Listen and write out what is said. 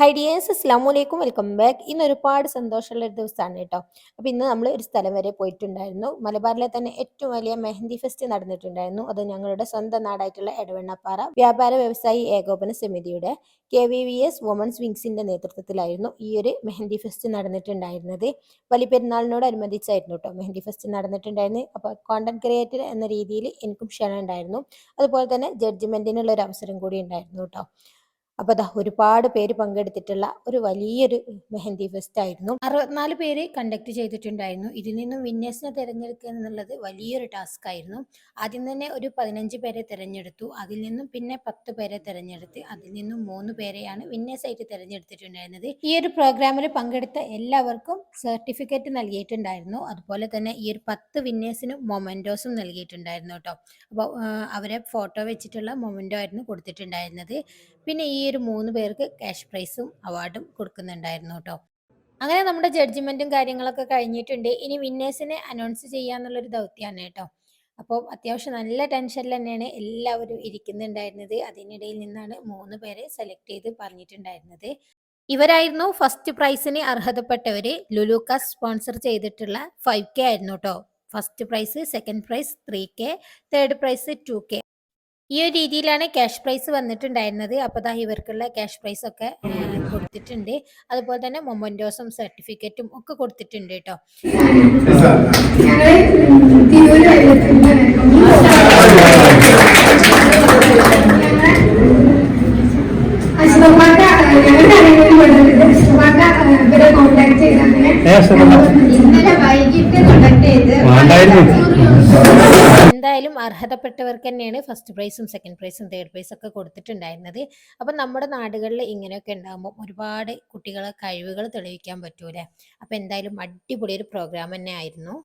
Hi dears അസ്സാം വലൈക്കും welcome back ഇന്ന് ഒരുപാട് സന്തോഷമുള്ള ഒരു ദിവസമാണ് കേട്ടോ. അപ്പോൾ ഇന്ന് നമ്മൾ ഒരു സ്ഥലം വരെ പോയിട്ടുണ്ടായിരുന്നു. മലബാറിലെ തന്നെ ഏറ്റവും വലിയ മെഹന്തി ഫെസ്റ്റ് നടന്നിട്ടുണ്ടായിരുന്നു. അത് ഞങ്ങളുടെ സ്വന്തം നാടായിട്ടുള്ള എടവണ്ണപ്പാറ വ്യാപാര വ്യവസായി ഏകോപന സമിതിയുടെ K V V S women's വിങ്സിന്റെ നേതൃത്വത്തിലായിരുന്നു ഈ ഒരു മെഹന്തി ഫെസ്റ്റ് നടന്നിട്ടുണ്ടായിരുന്നത്. വലിപ്പെരുന്നാളിനോടനുബന്ധിച്ചായിരുന്നു കേട്ടോ മെഹന്തി ഫെസ്റ്റ് നടന്നിട്ടുണ്ടായിരുന്നു അപ്പോൾ കോണ്ടന്റ് ക്രിയേറ്റർ എന്ന രീതിയിൽ എനിക്കും ക്ഷണം ഉണ്ടായിരുന്നു. അതുപോലെ തന്നെ ജഡ്ജ്മെന്റിനുള്ള ഒരു അവസരം കൂടി ഉണ്ടായിരുന്നു കേട്ടോ. അപ്പോൾ അതാ ഒരുപാട് പേര് പങ്കെടുത്തിട്ടുള്ള ഒരു വലിയൊരു മെഹന്തി ഫെസ്റ്റ് ആയിരുന്നു. അറുപത്തിനാല് പേര് കണ്ടക്ട് ചെയ്തിട്ടുണ്ടായിരുന്നു. ഇതിൽ നിന്നും വിന്നേഴ്സിനെ തിരഞ്ഞെടുക്കുക എന്നുള്ളത് വലിയൊരു ടാസ്ക് ആയിരുന്നു. ആദ്യം തന്നെ ഒരു പതിനഞ്ച് പേരെ തിരഞ്ഞെടുത്തു. അതിൽ നിന്നും പിന്നെ പത്ത് പേരെ തിരഞ്ഞെടുത്ത് അതിൽ നിന്നും മൂന്ന് പേരെയാണ് വിന്നേഴ്സ് ആയിട്ട് തിരഞ്ഞെടുത്തിട്ടുണ്ടായിരുന്നത്. ഈ ഒരു പ്രോഗ്രാമിൽ പങ്കെടുത്ത എല്ലാവർക്കും സർട്ടിഫിക്കറ്റ് നൽകിയിട്ടുണ്ടായിരുന്നു. അതുപോലെ തന്നെ ഈ ഒരു പത്ത് വിന്നേഴ്സിനും മൊമെന്റോസും നൽകിയിട്ടുണ്ടായിരുന്നു കേട്ടോ. അപ്പോൾ അവരെ ഫോട്ടോ വെച്ചിട്ടുള്ള മൊമെന്റോ ആയിരുന്നു കൊടുത്തിട്ടുണ്ടായിരുന്നത്. പിന്നെ ഈ ഒരു മൂന്ന് പേർക്ക് ക്യാഷ് പ്രൈസും അവാർഡും കൊടുക്കുന്നുണ്ടായിരുന്നു കേട്ടോ അങ്ങനെ നമ്മുടെ ജഡ്ജ്മെന്റും കാര്യങ്ങളൊക്കെ കഴിഞ്ഞിട്ടുണ്ട്. ഇനി വിന്നേഴ്സിനെ അനൗൺസ് ചെയ്യാന്നുള്ളൊരു ദൗത്യമാണ് കേട്ടോ അപ്പോൾ അത്യാവശ്യം നല്ല ടെൻഷനിൽ തന്നെയാണ് എല്ലാവരും ഇരിക്കുന്നുണ്ടായിരുന്നത്. അതിനിടയിൽ നിന്നാണ് മൂന്ന് പേരെ സെലക്ട് ചെയ്ത് പറഞ്ഞിട്ടുണ്ടായിരുന്നത്. ഇവരായിരുന്നു ഫസ്റ്റ് പ്രൈസിന് അർഹതപ്പെട്ടവര്. ലുലൂക്ക സ്പോൺസർ ചെയ്തിട്ടുള്ള ഫൈവ് കെ ആയിരുന്നു കേട്ടോ first prize second prize three K third prize two K ഈ ഒരു രീതിയിലാണ് ക്യാഷ് പ്രൈസ് വന്നിട്ടുണ്ടായിരുന്നത് അപ്പോൾ ദാ ഇവർക്കുള്ള ക്യാഷ് പ്രൈസ് ഒക്കെ കൊടുത്തിട്ടുണ്ട് അതുപോലെ തന്നെ മൊമന്റോസും സർട്ടിഫിക്കറ്റും ഒക്കെ കൊടുത്തിട്ടുണ്ട് കേട്ടോ? ഇന്നലെ വൈകിട്ട് കോണ്ടാക്ട് ചെയ്ത്. എന്തായാലും അർഹതപ്പെട്ടവർക്ക് തന്നെയാണ് ഫസ്റ്റ് പ്രൈസും സെക്കൻഡ് പ്രൈസും തേർഡ് പ്രൈസും ഒക്കെ കൊടുത്തിട്ടുണ്ടായിരുന്നത്. അപ്പം നമ്മുടെ നാടുകളിൽ ഇങ്ങനെയൊക്കെ ഉണ്ടാകുമ്പോൾ ഒരുപാട് കുട്ടികളെ കഴിവുകൾ തെളിയിക്കാൻ പറ്റൂലേ അപ്പം എന്തായാലും അടിപൊളി ഒരു പ്രോഗ്രാം തന്നെ ആയിരുന്നു.